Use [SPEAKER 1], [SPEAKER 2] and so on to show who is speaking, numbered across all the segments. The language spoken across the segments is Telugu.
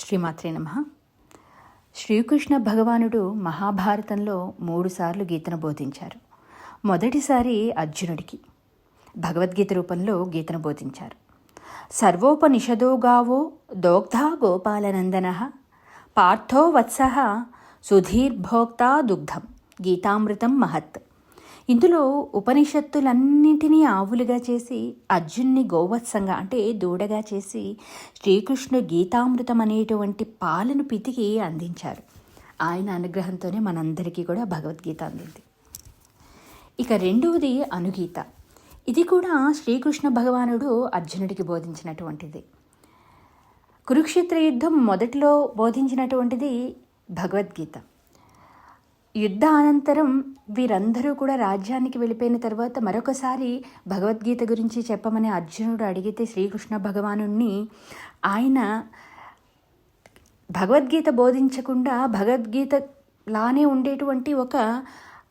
[SPEAKER 1] శ్రీమాత్రే నమ. శ్రీకృష్ణ భగవానుడు మహాభారతంలో మూడుసార్లు గీతను బోధించారు. మొదటిసారి అర్జునుడికి భగవద్గీత రూపంలో గీతను బోధించారు. సర్వోపనిషదోగావో దోగ్ధా గోపాలనందన. పార్థో వత్స సుధీర్భోక్తా దుగ్ధం. గీతామృతం మహత్. ఇందులో ఉపనిషత్తులన్నింటినీ ఆవులుగా చేసి అర్జున్ని గోవత్సంగా అంటే దూడగా చేసి శ్రీకృష్ణుడు గీతామృతం అనేటువంటి పాలను పితికి అందించారు. ఆయన అనుగ్రహంతోనే మనందరికీ కూడా భగవద్గీత అందింది. ఇక రెండవది అనుగీత. ఇది కూడా శ్రీకృష్ణ భగవానుడు అర్జునుడికి బోధించినటువంటిది. కురుక్షేత్ర యుద్ధం మొదట్లో బోధించినటువంటిది భగవద్గీత. యుద్ధ అనంతరం వీరందరూ కూడా రాజ్యానికి వెళ్ళిపోయిన తర్వాత మరొకసారి భగవద్గీత గురించి చెప్పమని అర్జునుడు అడిగితే శ్రీకృష్ణ భగవానుణ్ణి ఆయన భగవద్గీత బోధించకుండా భగవద్గీత లానే ఉండేటువంటి ఒక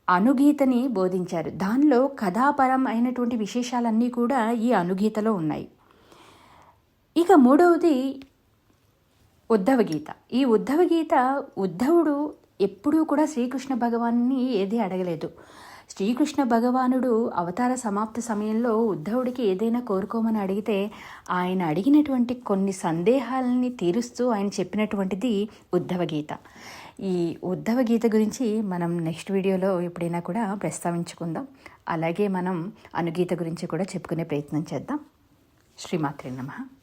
[SPEAKER 1] అనుగీతని బోధించారు. దానిలో కథాపరం అయినటువంటి విశేషాలన్నీ కూడా ఈ అనుగీతలో ఉన్నాయి. ఇక మూడవది ఉద్ధవ గీత ఈ ఉద్ధవ గీత ఉద్ధవుడు ఎప్పుడూ కూడా శ్రీకృష్ణ భగవాన్ని ఏది అడగలేదు. శ్రీకృష్ణ భగవానుడు అవతార సమాప్త సమయంలో ఉద్ధవుడికి ఏదైనా కోరుకోమని అడిగితే ఆయన అడిగినటువంటి కొన్ని సందేహాలని తీరుస్తూ ఆయన చెప్పినటువంటిది ఉద్ధవ గీత ఈ ఉద్ధవ గీత గురించి మనం నెక్స్ట్ వీడియోలో ఎప్పుడైనా కూడా ప్రస్తావించుకుందాం. అలాగే మనం అనుగీత గురించి కూడా చెప్పుకునే ప్రయత్నం చేద్దాం. శ్రీమాత్రి నమః.